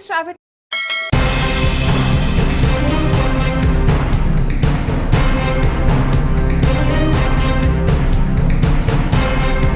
is traffic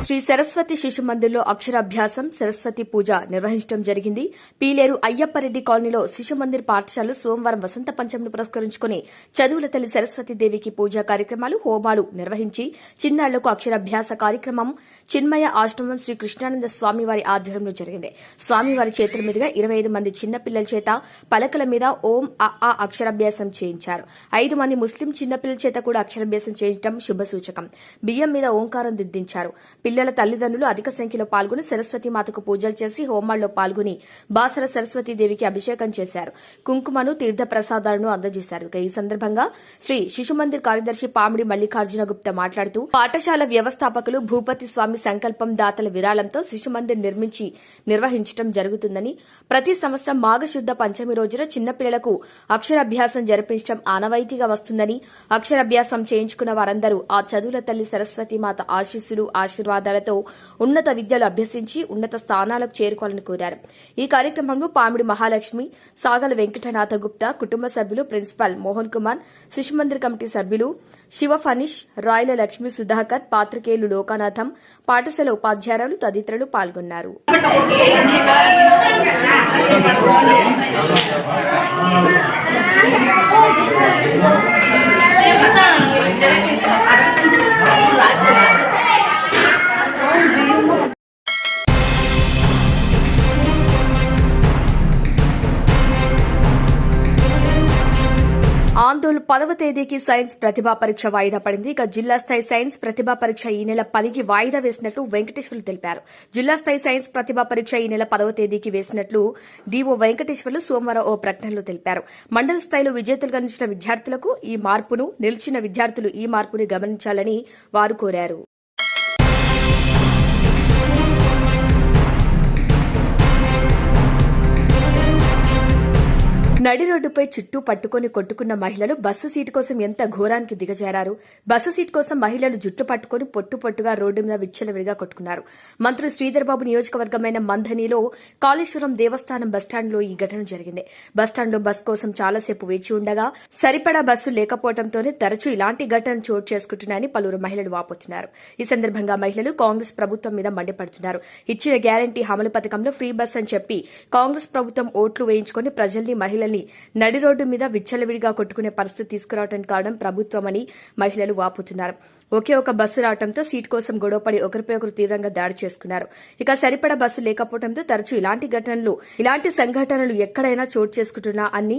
Shri Saraswati శిశు మందిర్లో అక్షరాభ్యాసం సరస్వతి పూజ నిర్వహించడం జరిగింది. పీలేరు అయ్యప్పరెడ్డి కాలనీలో శిశు మందిర్ పాఠశాలలో సోమవారం వసంత పంచమిని పురస్కరించుకుని చదువుల తల్లి సరస్వతి దేవికి పూజా కార్యక్రమాలు హోమాలు నిర్వహించి చిన్నాళ్ళకు అక్షరాభ్యాస కార్యక్రమం చిన్మయ ఆశ్రమం శ్రీ కృష్ణానంద స్వామి వారి ఆధ్వర్యంలో జరిగింది. స్వామివారి చేతుల మీదుగా ఇరవై ఐదు మంది చిన్నపిల్లల చేత పలకల మీద ఓం అ ఆ అక్షరాభ్యాసం చేయించారు. ఐదు మంది ముస్లిం చిన్నపిల్లల చేత కూడా అక్షరాభ్యాసం చేయించడం శుభసూచకం. బియ్యం మీద ఓంకారం దిద్దించారు. పిల్లల తల్లిదండ్రులు అధిక సంఖ్యలో పాల్గొని సరస్వతి మాతకు పూజలు చేసి హోమాల్లో పాల్గొని బాసర సరస్వతి దేవికి అభిషేకం చేశారు. కుంకుమను తీర్థ ప్రసాదాలను అందజేశారు ఈ సందర్భంగా శ్రీ శిశు మందిర్ కార్యదర్శి పామిడి మల్లికార్జున గుప్తా మాట్లాడుతూ పాఠశాల వ్యవస్థాపకులు భూపతి స్వామి సంకల్పం దాతల విరాళంతో శిశు మందిర్ నిర్మించి నిర్వహించడం జరుగుతుందని ప్రతి సంవత్సరం మాఘశుద్ధ పంచమి రోజున చిన్నపిల్లలకు అక్షరాభ్యాసం జరిపించడం ఆనవాయితీగా వస్తుందని అక్షరాభ్యాసం చేయించుకున్న వారందరూ ఆ చదువుల తల్లి సరస్వతి మాత ఆశీస్సులు ఆశీర్వాదాలతో ఉన్నత విద్యలు అభ్యసించి ఉన్నత స్థానాలకు చేరుకోవాలని కోరారు. ఈ కార్యక్రమంలో పామిడి మహాలక్ష్మి సాగల వెంకటనాథ గుప్తా కుటుంబ సభ్యులు ప్రిన్సిపాల్ మోహన్ కుమార్ శిశుమందిర్ కమిటీ సభ్యులు శివ ఫనిష్ రాయల లక్ష్మి సుధాకర్ పాత్రికేయులు లోకానాథం పాఠశాల ఉపాధ్యాయులు తదితరులు పాల్గొన్నారు. పదవ తేదీకి సైన్స్ ప్రతిభా పరీక్ష వాయిదా పడింది. ఇక జిల్లా స్థాయి సైన్స్ ప్రతిభా పరీక్ష ఈ నెల పదికి వాయిదా వేసినట్లు వెంకటేశ్వర్లు తెలిపారు. జిల్లా స్థాయి సైన్స్ ప్రతిభా పరీక్ష ఈ నెల పదవ తేదీకి వేసినట్లు డీఓ వెంకటేశ్వర్లు సోమవారం ఓ ప్రకటనలో తెలిపారు. మండల స్థాయిలో విజేతలుగా నిలిచిన విద్యార్థులకు ఈ మార్పును నిలిచిన విద్యార్థులు ఈ మార్పును గమనించాలని వారు కోరారు. నడి రోడ్డుపై చుట్టూ పట్టుకొని కొట్టుకున్న మహిళలు బస్సు సీటు కోసం ఎంత ఘోరానికి దిగజారారు? బస్సు సీటు కోసం మహిళలు జుట్టు పట్టుకొని పొట్టు పొట్టుగా రోడ్డు మీద విచ్చలవిడిగా కొట్టుకున్నారు. మంత్రి శ్రీధర్బాబు నియోజకవర్గమైన మంధనిలో కాళేశ్వరం దేవస్థానం బస్టాండ్లో ఈ ఘటన జరిగింది. బస్టాండ్లో బస్ కోసం చాలాసేపు వేచి ఉండగా సరిపడా బస్సు లేకపోవడంతోనే తరచూ ఇలాంటి ఘటన చోటు చేసుకుంటున్నాయని పలువురు మహిళలు వాపోతున్నారు. ఈ సందర్భంగా మహిళలు కాంగ్రెస్ ప్రభుత్వం మీద మండిపడుతున్నారు. ఇచ్చిన గ్యారంటీ అమలు పథకంలో ఫ్రీ బస్ అని చెప్పి కాంగ్రెస్ ప్రభుత్వం ఓట్లు వేయించుకొని ప్రజల్ని మహిళల్ని నడి రోడ్డు మీద విచ్చలవిడిగా కొట్టుకునే పరిస్థితి తీసుకురావటం కారణం ప్రభుత్వమని మహిళలు వాపుతున్నారు. ఒకే ఒక బస్సు రావడంతో సీట్ కోసం గొడవపడి ఒకరిపై ఒకరు తీవ్రంగా దాడి చేసుకున్నారు. ఇక సరిపడా బస్సు లేకపోవడంతో తరచూ ఇలాంటి ఘటనలు ఇలాంటి సంఘటనలు ఎక్కడైనా చోటు చేసుకుంటున్నా అని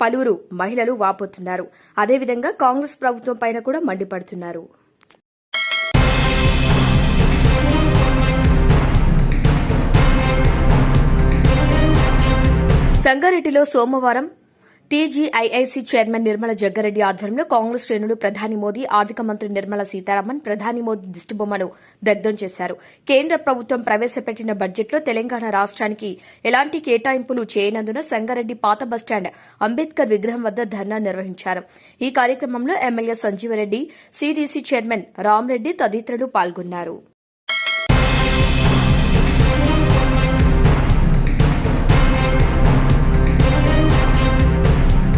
పలువురు మహిళలు వాపోతున్నారు. అదేవిధంగా కాంగ్రెస్ ప్రభుత్వం పైన కూడా మండిపడుతున్నారు. సంగారెడ్డిలో సోమవారం టీజీఐఐసీ చైర్మన్ నిర్మల జగ్గారెడ్డి ఆధ్వర్యంలో కాంగ్రెస్ శ్రేణులు ప్రధాని మోదీ ఆర్థిక మంత్రి నిర్మలా సీతారామన్ ప్రధాని మోదీ దిష్టిబొమ్మను దగ్ధం చేశారు. కేంద్ర ప్రభుత్వం ప్రవేశపెట్టిన బడ్జెట్లో తెలంగాణ రాష్ట్రానికి ఎలాంటి కేటాయింపులు చేయనందున సంగారెడ్డి పాత బస్టాండ్ అంబేద్కర్ విగ్రహం వద్ద ధర్నా నిర్వహించారు. ఈ కార్యక్రమంలో MLA Sanjeeva Reddy CDC chairman Ram Reddy తదితరులు పాల్గొన్నారు.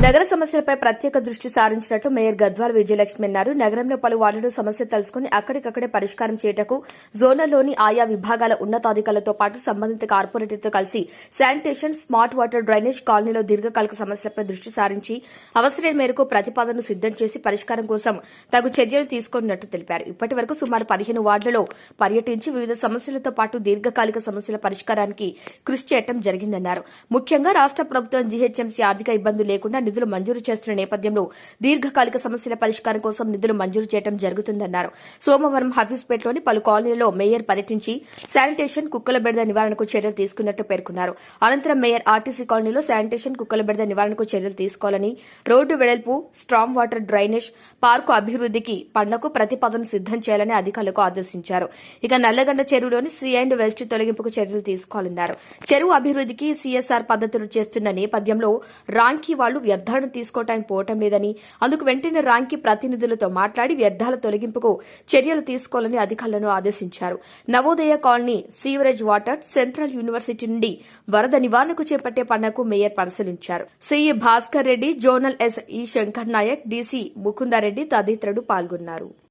నగర సమస్యలపై ప్రత్యేక దృష్టి సారించినట్లు మేయర్ గద్వాల్ విజయలక్ష్మి అన్నారు. నగరంలో పలు వార్డులు సమస్య తెలుసుకుని అక్కడికక్కడే పరిష్కారం చేయటకు జోనల్లోని ఆయా విభాగాల ఉన్నతాధికారులతో పాటు సంబంధిత కార్పొరేటర్తో కలిసి శానిటేషన్ స్మార్ట్ వాటర్ డ్రైనేజ్ కాలనీలో దీర్ఘకాలిక సమస్యలపై దృష్టి సారించి అవసరం మేరకు ప్రతిపాదనను సిద్దం చేసి పరిష్కారం కోసం తగు చర్యలు తీసుకున్నట్టు తెలిపారు. ఇప్పటి వరకు సుమారు పదిహేను వార్డులలో పర్యటించి వివిధ సమస్యలతో పాటు దీర్ఘకాలిక సమస్యల పరిష్కారానికి కృషి చేయడం జరిగిందన్నారు. ముఖ్యంగా రాష్ట ప్రభుత్వం జీహెచ్ఎంసీ ఆర్థిక ఇబ్బందులు లేకుండా నిధులు మంజూరు చేస్తున్న నేపథ్యంలో దీర్ఘకాలిక సమస్యల పరిష్కారం కోసం నిధులు మంజూరు చేయడం జరుగుతుందన్నారు. సోమవారం హఫీజ్పేటలోని పలు కాలనీలలో మేయర్ పర్యటించి శానిటేషన్ కుక్కల బెడద నివారణకు చర్యలు తీసుకున్నట్టు పేర్కొన్నారు. అనంతరం మేయర్ ఆర్టీసీ కాలనీలో శానిటేషన్ కుక్కల బెడద నివారణకు చర్యలు తీసుకోవాలని రోడ్డు వెడల్పు స్ట్రాంగ్ వాటర్ డ్రైనేజ్ పార్కు అభివృద్ధికి పనులకు ప్రతిపాదన సిద్దం చేయాలని అధికారులకు ఆదేశించారు. ఇక నల్లగండ చెరువులోని సీ అండ్ వెస్ట్ తొలగింపుకు చర్యలు తీసుకోవాలన్నారు. చెరువు అభివృద్ధికి సీఎస్ఆర్ పద్ధతులు చేస్తున్న నేపథ్యంలో రాంకీ వాళ్ళు వ్యర్థాలను తీసుకోవటానికి పోవటం లేదని అందుకు వెంటనే ర్యాంకి ప్రతినిధులతో మాట్లాడి వ్యర్థాల తొలగింపుకు చర్యలు తీసుకోవాలని అధికారులను ఆదేశించారు. Navodaya colony sewerage water central university నుండి వరద నివారణకు చేపట్టే పనులకు మేయర్ పరిశీలించారు. CE Bhaskar Reddy zonal S. E. Shankar Naik DC Mukunda Reddy తదితరులు పాల్గొన్నారు.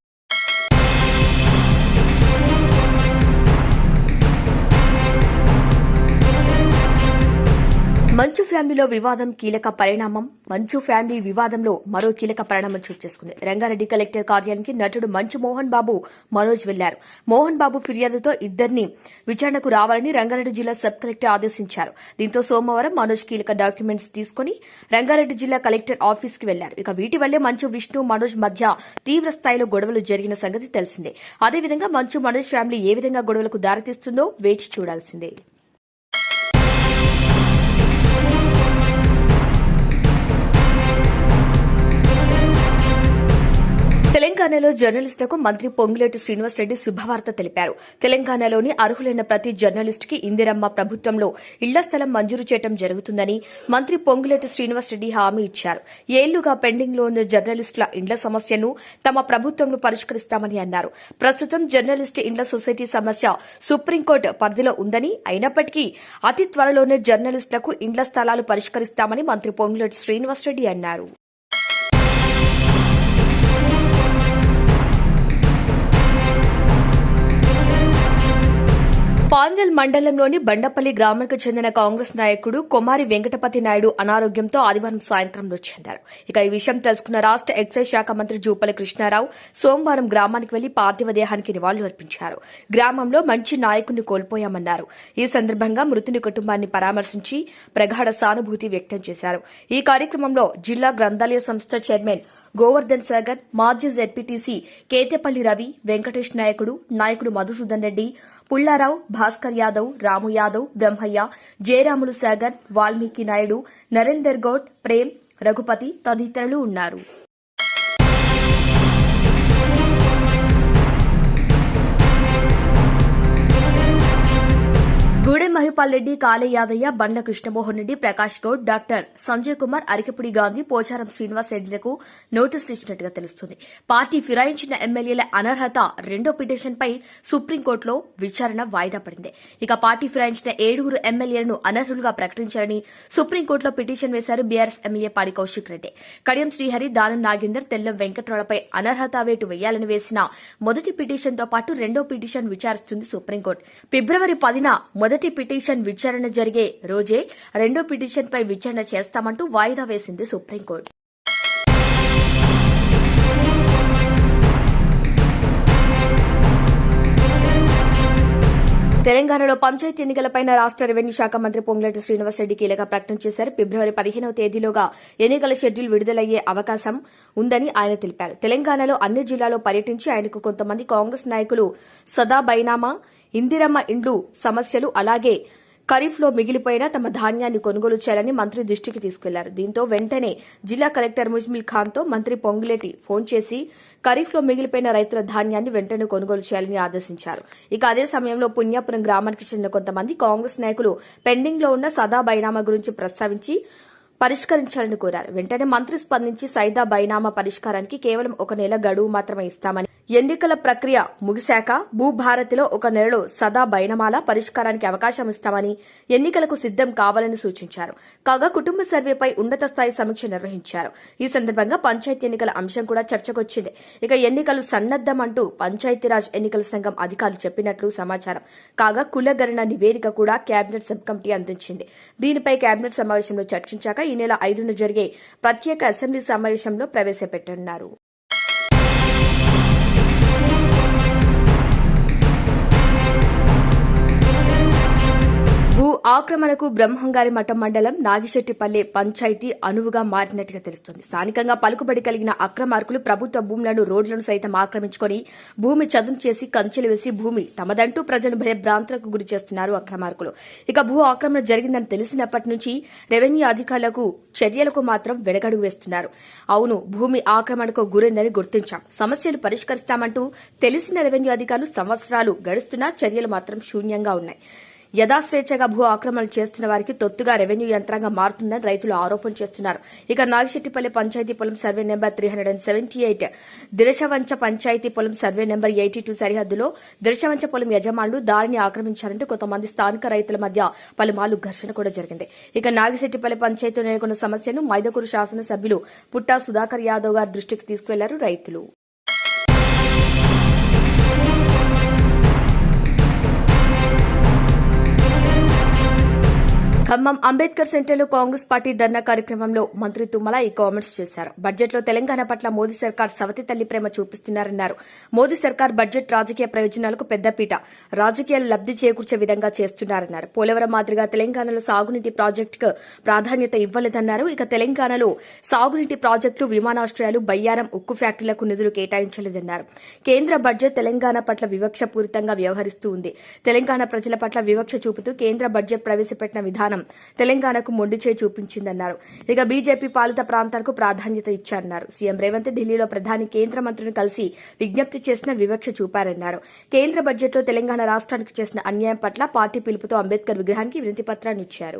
మంచు ఫ్యామిలీలో వివాదం కీలక పరిణామం. మంచు ఫ్యామిలీ వివాదంలో మరో కీలక పరిణామం చోటు చేసుకుంది. రంగారెడ్డి కలెక్టర్ కార్యాలయానికి నటుడు మంచు మోహన్ బాబు మనోజ్ వెళ్ళారు. మోహన్ బాబు ఫిర్యాదుతో ఇద్దరిని విచారణకు రావాలని రంగారెడ్డి జిల్లా సబ్ కలెక్టర్ ఆదేశించారు. దీంతో సోమవారం మనోజ్ కీలక డాక్యుమెంట్స్ తీసుకుని రంగారెడ్డి జిల్లా కలెక్టర్ ఆఫీస్కి వెళ్ళారు. ఇక వీటి వల్లే మంచు విష్ణు మనోజ్ మధ్య తీవ్ర స్థాయిలో గొడవలు జరిగిన సంగతి తెలిసిందే. అదేవిధంగా మంచు మనోజ్ ఫ్యామిలీ ఏ విధంగా గొడవలకు దారితీస్తుందో వేచి చూడాల్సిందే. తెలంగాణలో జర్నలిస్టులకు మంత్రి పొంగులేటి శ్రీనివాసరెడ్డి శుభవార్త తెలిపారు. తెలంగాణలోని అర్హులైన ప్రతి జర్నలిస్టుకి ఇందిరమ్మ ప్రభుత్వంలో ఇళ్ళ స్థలం మంజూరు చేయడం జరుగుతుందని మంత్రి పొంగులేటి శ్రీనివాసరెడ్డి హామీ ఇచ్చారు. ఏళ్ళుగా పెండింగ్లో ఉన్న జర్నలిస్టుల ఇండ్ల సమస్యను తమ ప్రభుత్వంలో పరిష్కరిస్తామని అన్నారు. ప్రస్తుతం జర్నలిస్టు ఇండ్ల సొసైటీ సమస్య సుప్రీంకోర్టు పరిధిలో ఉందని అయినప్పటికీ అతి త్వరలోనే జర్నలిస్టులకు ఇండ్ల స్థలాలు పరిష్కరిస్తామని మంత్రి పొంగులేటి శ్రీనివాసరెడ్డి అన్నారు. పాందల్ మండలంలోని బండపల్లి గ్రామానికి చెందిన కాంగ్రెస్ నాయకుడు కుమారి వెంకటపతి నాయుడు అనారోగ్యంతో ఆదివారం సాయంత్రం మృతి చెందారు. ఇక ఈ విషయం తెలుసుకున్న రాష్ట ఎక్సైజ్ శాఖ మంత్రి జూపల్లి కృష్ణారావు సోమవారం గ్రామానికి వెళ్ళి పార్థివ దేహానికి నివాళులు అర్పించారు. గ్రామంలో మంచి నాయకుడిని కోల్పోయామన్నారు. ఈ సందర్భంగా మృతుని కుటుంబాన్ని పరామర్శించి ప్రగాఢ సానుభూతి వ్యక్తం చేశారు. ఈ కార్యక్రమంలో జిల్లా గ్రంథాలయ సంస్థ చైర్మన్ గోవర్ధన్ సాగర్ మాజీ జెడ్పీటీసీ కేతేపల్లి రవి వెంకటేష్ నాయకుడు నాయకుడు మధుసూదన్ రెడ్డి పుల్లారావు భాస్కర్ యాదవ్ రాము యాదవ్ బ్రహ్మయ్య జయరాములు సాగర్ వాల్మీకి నాయుడు నరేందర్ గౌడ్ ప్రేమ్ రఘుపతి తదితరులు ఉన్నారు. గూడెం రెడ్డి కాళే బండ కృష్ణమోహన్ రెడ్డి ప్రకాష్ గౌడ్ డాక్టర్ సంజయ్ కుమార్ అరికపుడి గాంధీ పోచారం శ్రీనివాస్ రెడ్డిలకు నోటీసులు ఇచ్చినట్టుగా తెలుస్తుంది. పార్టీ ఫిరాయించిన ఎమ్మెల్యేల అనర్హత రెండో పిటిషన్పై సుప్రీంకోర్టులో విచారణ వాయిదా పడింది. ఇక పార్టీ ఫిరాయించిన ఏడుగురు ఎమ్మెల్యేలను అనర్హులుగా ప్రకటించారని సుప్రీంకోర్టులో పిటిషన్ వేశారు బీఆర్ఎస్ ఎమ్మెల్యే పాడి కౌశిక్ రెడ్డి. కడియం శ్రీహరి దానం నాగేందర్ తెల్లం వెంకట్రావులపై అనర్హత వేటు వేయాలని వేసిన మొదటి పిటిషన్తో పాటు రెండో పిటిషన్ విచారిస్తుంది సుప్రీంకోర్టు. ఫిబ్రవరి పదిన మొదటి పిటిషన్ విచారణ జరిగే రోజే రెండో పిటిషన్పై విచారణ చేస్తామంటూ వాయిదా వేసింది సుప్రీంకోర్టు. తెలంగాణలో పంచాయతీ ఎన్నికలపై రాష్ట రెవెన్యూ శాఖ మంత్రి పొంగులేటి శ్రీనివాసరెడ్డి కీలక ప్రకటన చేశారు. ఫిబ్రవరి పదిహేనవ తేదీలోగా ఎన్నికల షెడ్యూల్ విడుదలయ్యే అవకాశం ఉందని ఆయన తెలిపారు. తెలంగాణలో అన్ని జిల్లాలో పర్యటించి ఆయనకు కొంతమంది కాంగ్రెస్ నాయకులు సదా బైనామా ఇందిరమ్మ ఇండ్లు సమస్యలు అలాగే ఖరీఫ్లో మిగిలిపోయిన తమ ధాన్యాన్ని కొనుగోలు చేయాలని మంత్రి దృష్టికి తీసుకెళ్ళారు. దీంతో వెంటనే జిల్లా కలెక్టర్ ముజ్మిల్ ఖాన్తో మంత్రి పొంగులేటి ఫోన్ చేసి ఖరీఫ్లో మిగిలిపోయిన రైతుల ధాన్యాన్ని వెంటనే కొనుగోలు చేయాలని ఆదేశించారు. ఇక అదే సమయంలో పుణ్యాపురం గ్రామానికి చెందిన కొంతమంది కాంగ్రెస్ నాయకులు పెండింగ్లో ఉన్న సదా బైనామా గురించి ప్రస్తావించి పరిష్కరించాలని కోరారు. వెంటనే మంత్రి స్పందించి సైదా బైనామా పరిష్కారానికి కేవలం ఒక నెల గడువు మాత్రమే ఇస్తామని ఎన్నికల ప్రక్రియ ముగిశాక భూభారతిలో ఒక నెలలో సదా బైనమాల పరిష్కారానికి అవకాశం ఇస్తామని ఎన్నికలకు సిద్దం కావాలని సూచించారు. కాగా కుటుంబ సర్వేపై ఉన్నత స్థాయి సమీక్ష నిర్వహించారు. ఈ సందర్భంగా పంచాయతీ ఎన్నికల అంశం కూడా చర్చకొచ్చింది. ఇక ఎన్నికలు సన్నద్దమంటూ పంచాయతీరాజ్ ఎన్నికల సంఘం అధికారులు చెప్పినట్లు సమాచారం. కాగా కులగణన నివేదిక కూడా కేబినెట్ సబ్ కమిటీ అందించింది. దీనిపై కేబినెట్ సమావేశంలో చర్చించాక ఈ నెల ఐదున జరిగే ప్రత్యేక అసెంబ్లీ సమావేశంలో ప్రవేశపెట్టనున్నారు. ఆక్రమణకు బ్రహ్మంగారి మఠం మండలం నాగిశెట్టిపల్లె పంచాయతీ అనువుగా మారినట్టుగా తెలుస్తోంది. స్థానికంగా పలుకుబడి కలిగిన అక్రమార్కులు ప్రభుత్వ భూములను రోడ్లను సైతం ఆక్రమించుకొని భూమి చదును చేసి కంచెలు వేసి భూమి తమదంటూ ప్రజలను భయభ్రాంతులకు గురి చేస్తున్నారు అక్రమార్కులు. ఇక భూ ఆక్రమణ జరిగిందని తెలిసినప్పటి నుంచి రెవెన్యూ అధికారులకు చర్యలకు మాత్రం వెనకడుగు వేస్తున్నారు. అవును భూమి ఆక్రమణకు గురైందని గుర్తించాం. సమస్యలు పరిష్కరిస్తామంటూ తెలిసిన రెవెన్యూ అధికారులు సంవత్సరాలు గడుస్తున్నా చర్యలు మాత్రం శూన్యంగా ఉన్నాయి. యథాస్వేచ్ఛగా భూ ఆక్రమణలు చేస్తున్న వారికి తొత్తుగా రెవెన్యూ యంత్రాంగం మారుతుందని రైతులు ఆరోపణ చేస్తున్నారు. ఇక నాగిశెట్టిపల్లి పంచాయతీ పొలం survey number three hundred and seventy eight Dirasavancha panchayat పొలం సర్వే నెంబర్ ఎయిటీ టూ సరిహద్దులో దిరశవంచ పొలం యజమానులు దారిని ఆక్రమించారంటూ కొంతమంది స్థానిక రైతుల మధ్య పలుమార్లు ఘర్షణ కూడా జరిగింది. ఇక నాగిశెట్టిపల్లి పంచాయతీ నెలకొన్న సమస్యను మైదకూరు శాసనసభ్యులు పుట్టా సుధాకర్ యాదవ్ గారి దృష్టికి తీసుకువెళ్ళారు రైతులు. ఖమ్మం అంబేద్కర్ సెంటర్లో కాంగ్రెస్ పార్టీ ధర్నా కార్యక్రమంలో మంత్రి తుమ్మల ఈ కామెంట్స్ చేశారు. బడ్జెట్లో తెలంగాణ పట్ల మోదీ సర్కార్ సవతి తల్లి ప్రేమ చూపిస్తున్నారన్నారు. మోదీ సర్కార్ బడ్జెట్ రాజకీయ ప్రయోజనాలకు పెద్దపీట. రాజకీయాలు లబ్ది చేకూర్చే విధంగా చేస్తున్నారన్నారు. పోలవరం మాదిరిగా తెలంగాణలో సాగునీటి ప్రాజెక్టుకు ప్రాధాన్యత ఇవ్వలేదన్నారు. ఇక తెలంగాణలో సాగునీటి ప్రాజెక్టులు విమానాశ్రయాలు బయ్యారం ఉక్కు ఫ్యాక్టరీలకు నిధులు కేటాయించలేదన్నారు. కేంద్ర బడ్జెట్ తెలంగాణ పట్ల వివక్ష పూరితంగా వ్యవహరిస్తూ ఉంది. తెలంగాణ ప్రజల పట్ల వివక్ష చూపుతూ కేంద్ర బడ్జెట్ ప్రవేశపెట్టిన విధానం తెలంగాణకు మొండిచే చూపించిందన్నారు. ఇక బీజేపీ పాలిత ప్రాంతాలకు ప్రాధాన్యత ఇచ్చారన్నారు. సీఎం రేవంత్ ఢిల్లీలో ప్రధాని కేంద్ర మంత్రిని కలిసి విజ్ఞప్తి చేసిన వివక్ష చూపారన్నారు. కేంద్ర బడ్జెట్లో తెలంగాణ రాష్ట్రానికి చేసిన అన్యాయం పట్ల పార్టీ పిలుపుతో అంబేద్కర్ విగ్రహానికి వినతి పత్రాన్ని ఇచ్చారు.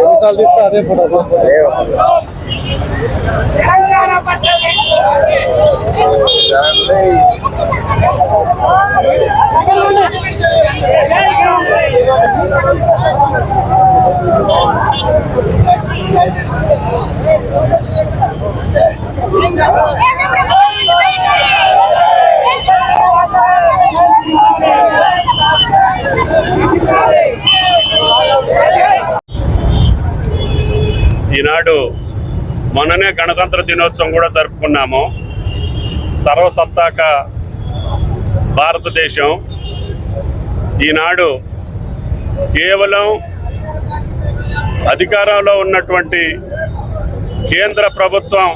ఎన్నిసార్లు తీస్తే అదే ఫోటో. ఈనాడు మొన్ననే గణతంత్ర దినోత్సవం కూడా జరుపుకున్నాము. సర్వసత్తాక భారతదేశం. ఈనాడు కేవలం అధికారంలో ఉన్నటువంటి కేంద్ర ప్రభుత్వం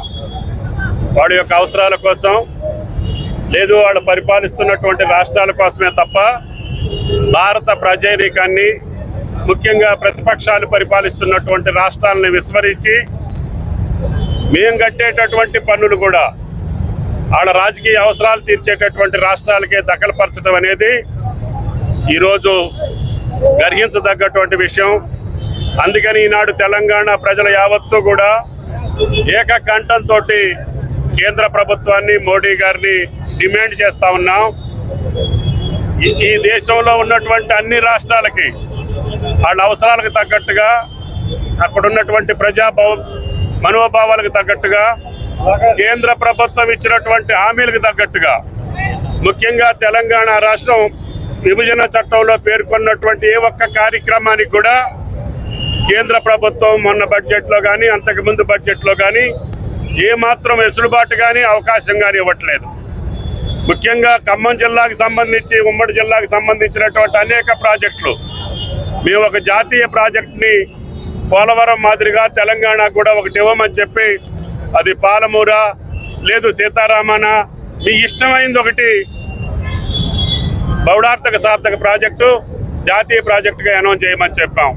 వాడి యొక్క అవసరాల కోసం లేదు వాళ్ళు పరిపాలిస్తున్నటువంటి రాష్ట్రాల కోసమే తప్ప భారత ప్రజానీకాన్ని ముఖ్యంగా ప్రతిపక్షాలు పరిపాలిస్తున్నటువంటి రాష్ట్రాలను విస్మరించి మేము కట్టేటటువంటి పన్నులు కూడా వాళ్ళ రాజకీయ అవసరాలు తీర్చేటటువంటి రాష్ట్రాలకే దఖలుపరచడం అనేది ఈరోజు గర్హించదగ్గటువంటి విషయం. అందుకని ఈనాడు తెలంగాణ ప్రజల యావత్తు కూడా ఏకకంఠంతో కేంద్ర ప్రభుత్వాన్ని మోడీ గారిని డిమాండ్ చేస్తా ఉన్నాం. ఈ- ఈ దేశంలో ఉన్నటువంటి అన్ని రాష్ట్రాలకి వాళ్ళ అవసరాలకు తగ్గట్టుగా అక్కడ ఉన్నటువంటి ప్రజా మనోభావాలకు తగ్గట్టుగా కేంద్ర ప్రభుత్వం ఇచ్చినటువంటి హామీలకు తగ్గట్టుగా ముఖ్యంగా తెలంగాణ రాష్ట్రం విభజన చట్టంలో పేర్కొన్నటువంటి ఏ ఒక్క కార్యక్రమానికి కూడా కేంద్ర ప్రభుత్వం మొన్న బడ్జెట్లో కానీ అంతకుముందు బడ్జెట్లో కానీ ఏమాత్రం వెసులుబాటు కానీ అవకాశం కానీ ఇవ్వట్లేదు. ముఖ్యంగా ఖమ్మం జిల్లాకు సంబంధించి ఉమ్మడి జిల్లాకు సంబంధించినటువంటి అనేక ప్రాజెక్టులు. మేము ఒక జాతీయ ప్రాజెక్ట్ని పోలవరం మాదిరిగా తెలంగాణ కూడా ఒకటి ఇవ్వమని చెప్పి అది పాలమూర లేదు సీతారామన మీ ఇష్టమైంది ఒకటి బౌడార్థక సార్థక ప్రాజెక్టు జాతీయ ప్రాజెక్టుగా అనౌన్స్ చేయమని చెప్పాం.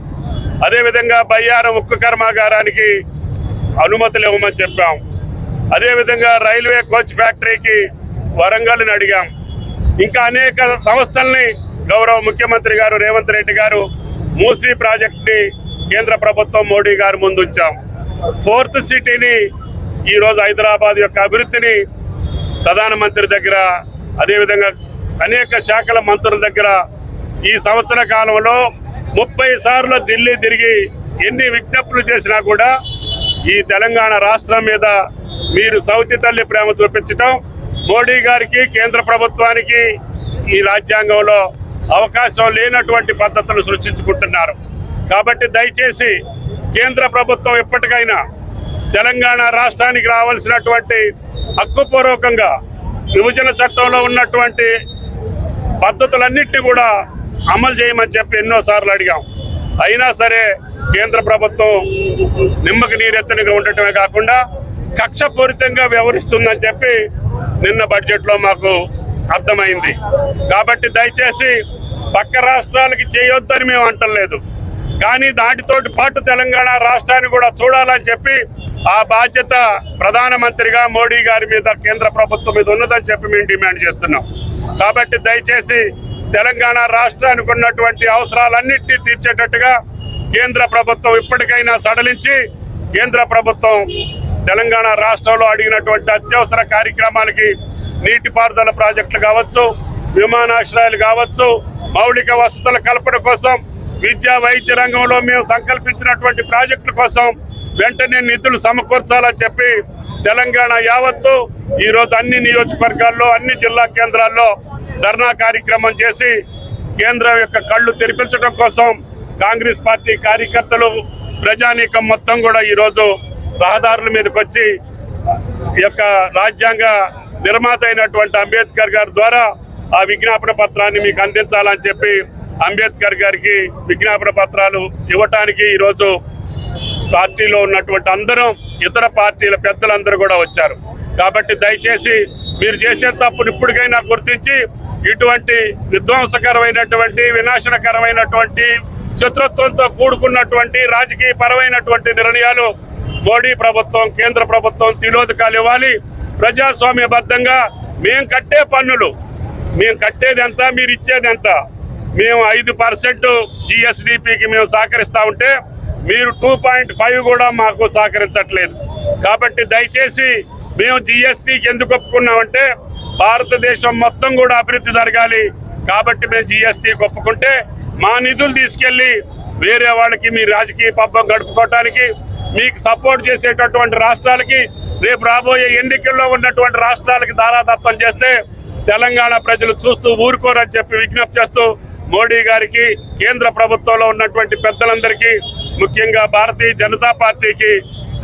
అదేవిధంగా బయ్యారం ఉక్కు కర్మాగారానికి అనుమతులు ఇవ్వమని చెప్పాం. అదేవిధంగా రైల్వే కోచ్ ఫ్యాక్టరీకి వరంగల్ని అడిగాం. ఇంకా అనేక సంస్థల్ని గౌరవ ముఖ్యమంత్రి గారు రేవంత్ రెడ్డి గారు మూసీ ప్రాజెక్ట్ని కేంద్ర ప్రభుత్వం మోడీ గారు ముందుంచాం. ఫోర్త్ సిటీని ఈరోజు హైదరాబాద్ యొక్క అభివృద్ధిని ప్రధానమంత్రి దగ్గర అదేవిధంగా అనేక శాఖల మంత్రుల దగ్గర ఈ సంవత్సర కాలంలో ముప్పై సార్లు ఢిల్లీ తిరిగి ఎన్ని విజ్ఞప్తులు చేసినా కూడా ఈ తెలంగాణ రాష్ట్రం మీద మీరు సౌతి తల్లి ప్రేమ చూపించటం మోడీ గారికి కేంద్ర ప్రభుత్వానికి ఈ రాజ్యాంగంలో అవకాశం లేనటువంటి పద్ధతులు సృష్టించుకుంటున్నారు. కాబట్టి దయచేసి కేంద్ర ప్రభుత్వం ఎప్పటికైనా తెలంగాణ రాష్ట్రానికి రావాల్సినటువంటి హక్కుపూర్వకంగా విభజన చట్టంలో ఉన్నటువంటి పద్ధతులన్నింటినీ కూడా అమలు చేయమని చెప్పి ఎన్నోసార్లు అడిగాం. అయినా సరే కేంద్ర ప్రభుత్వం నిమ్మకి నీరెత్తనిగా ఉండటమే కాకుండా కక్షపూరితంగా వ్యవహరిస్తుందని చెప్పి నిన్న బడ్జెట్లో మాకు అర్థమైంది. కాబట్టి దయచేసి పక్క రాష్ట్రాలకి చేయొద్దని మేము అంటలేదు కానీ దాటితోటి పాటు తెలంగాణ రాష్ట్రాన్ని కూడా చూడాలని చెప్పి ఆ బాధ్యత ప్రధానమంత్రిగా మోడీ గారి మీద కేంద్ర ప్రభుత్వం మీద ఉన్నదని చెప్పి మేము డిమాండ్ చేస్తున్నాం. కాబట్టి దయచేసి తెలంగాణ రాష్ట్రానికి ఉన్నటువంటి అవసరాలన్నింటినీ తీర్చేటట్టుగా కేంద్ర ప్రభుత్వం ఇప్పటికైనా సడలించి కేంద్ర ప్రభుత్వం తెలంగాణ రాష్ట్రంలో అడిగినటువంటి అత్యవసర కార్యక్రమాలకి నీటిపారుదల ప్రాజెక్టులు కావచ్చు విమానాశ్రయాలు కావచ్చు మౌలిక వసతుల కల్పన కోసం విద్యా వైద్య రంగంలో మేము సంకల్పించినటువంటి ప్రాజెక్టుల కోసం వెంటనే నిధులు సమకూర్చాలని చెప్పి తెలంగాణ యావత్తు ఈరోజు అన్ని నియోజకవర్గాల్లో అన్ని జిల్లా కేంద్రాల్లో ధర్నా కార్యక్రమం చేసి కేంద్రం యొక్క కళ్ళు తెరిపించడం కోసం కాంగ్రెస్ పార్టీ కార్యకర్తలు ప్రజానీకం మొత్తం కూడా ఈరోజు రహదారుల మీదకి వచ్చి ఈ యొక్క రాజ్యాంగ నిర్మాత అయినటువంటి అంబేద్కర్ గారి ద్వారా ఆ విజ్ఞాపన పత్రాన్ని మీకు అందించాలని చెప్పి అంబేద్కర్ గారికి విజ్ఞాపన పత్రాలు ఇవ్వటానికి ఈరోజు పార్టీలో ఉన్నటువంటి అందరం ఇతర పార్టీల పెద్దలందరూ కూడా వచ్చారు. కాబట్టి దయచేసి మీరు చేసే తప్పును ఇప్పటికైనా గుర్తించి ఇటువంటి విధ్వంసకరమైనటువంటి వినాశనకరమైనటువంటి శత్రుత్వంతో కూడుకున్నటువంటి రాజకీయ పరమైనటువంటి నిర్ణయాలు మోడీ ప్రభుత్వం కేంద్ర ప్రభుత్వం తిరోధకాలు ఇవ్వాలి. ప్రజాస్వామ్యబద్ధంగా మేము కట్టే పన్నులు. మేము కట్టేది ఎంత మీరు ఇచ్చేది ఎంత? మేము ఐదు పర్సెంట్ జిఎస్డిపికి మేము సహకరిస్తా ఉంటే మీరు టూ పాయింట్ ఫైవ్ కూడా మాకు సహకరించట్లేదు. కాబట్టి దయచేసి మేము జిఎస్టీకి ఎందుకు ఒప్పుకున్నామంటే భారతదేశం మొత్తం కూడా అభివృద్ధి జరగాలి. కాబట్టి మేము జిఎస్టీ ఒప్పుకుంటే మా నిధులు తీసుకెళ్ళి వేరే వాళ్ళకి మీ రాజకీయ పబ్బం గడుపుకోవటానికి మీకు సపోర్ట్ చేసేటటువంటి రాష్ట్రాలకి రేపు రాబోయే ఎన్నికల్లో ఉన్నటువంటి రాష్ట్రాలకి దారాదత్తం చేస్తే తెలంగాణ ప్రజలు చూస్తూ ఊరుకోరని చెప్పి విజ్ఞప్తి చేస్తూ మోడీ గారికి కేంద్ర ప్రభుత్వంలో ఉన్నటువంటి పెద్దలందరికీ ముఖ్యంగా భారతీయ జనతా పార్టీకి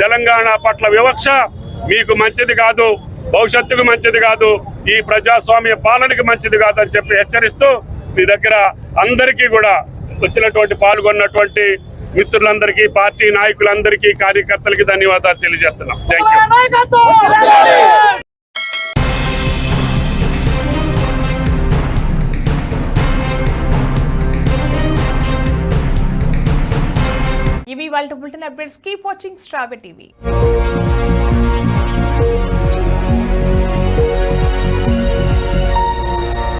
తెలంగాణ పట్ల వివక్ష మీకు మంచిది కాదు భవిష్యత్తుకు మంచిది కాదు ఈ ప్రజాస్వామ్య పాలనకి మంచిది కాదు అని చెప్పి హెచ్చరిస్తూ మీ దగ్గర అందరికీ కూడా వచ్చినటువంటి పాల్గొన్నటువంటి మిత్రులందరికీ పార్టీ నాయకులందరికీ కార్యకర్తలకి ధన్యవాదాలు తెలియజేస్తున్నాం. థ్యాంక్ ఇవి వాళ్ళ బులెటిన్ అప్డేట్స్ కీప్ వాచింగ్ స్ట్రాబె టీవీ.